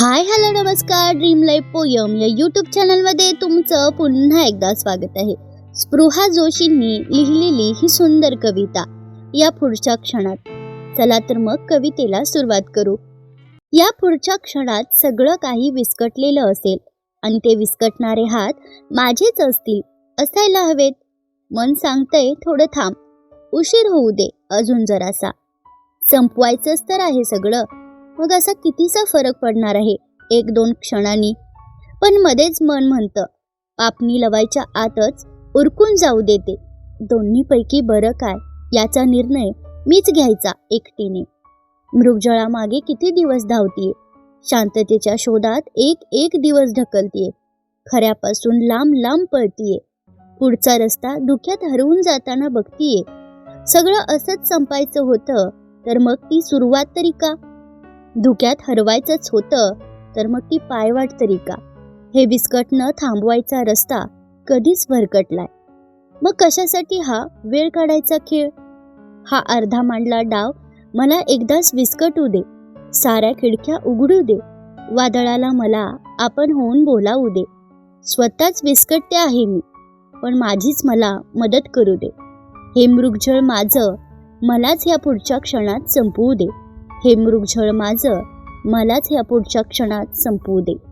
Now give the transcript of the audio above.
हाय hello नमस्कार. Dream life poem या YouTube चॅनलमध्ये तुमचं पुन्हा एकदा स्वागत आहे. स्पृहा जोशींनी लिहिलेली ही सुंदर कविता या पुढच्या क्षणात. चला तर मग कवितेला सुरुवात करू. या पुढच्या क्षणात सगळं काही विस्कटलेलं असेल आणि ते विस्कटणारे हात माझेच असतील असायला हवेत. मन सांगतंय थोडं थांब. उशीर होऊ दे अजून जरासा. संपवायचंच तर आहे सगळं. मग असा कितीसा फरक पडणार आहे? एक दोन क्षणांनी. पण मध्येच मन म्हणतं पापणी लवायच्या आतच उरकून जाऊ देते. दोन्हीपैकी बरं काय? याचा निर्णय मीच घ्यायचा एकटीने. मृगजळामागे किती दिवस धावतीये? शांततेच्या शोधात एक एक दिवस ढकलतीये. खऱ्यापासून लांब लांब पळतीये. पुढचा रस्ता धुक्यात हरवून जाताना बघतीये. सगळं असंच संपायचं होतं तर मग ती सुरुवात तरी का? धुक्यात हरवायचंच होतं तर मग ती पायवाट तरी का? हे विस्कटनं थांबवायचा रस्ता कधीच भरकटलाय. मग कशासाठी हा वेळ काढायचा खेळ? हा अर्धा मांडला डाव मला एकदाच विस्कटू दे. साऱ्या खिडक्या उघडू दे. वादळाला मला आपण होऊन बोलावू दे. स्वतःच विस्कटते आहे मी पण माझीच मला मदत करू दे. हे मृगजळ माझं मलाच ह्या पुढच्या क्षणात संपवू दे. हे मृगझळ माझं मलाच ह्या पुढच्या क्षणात संपवू दे.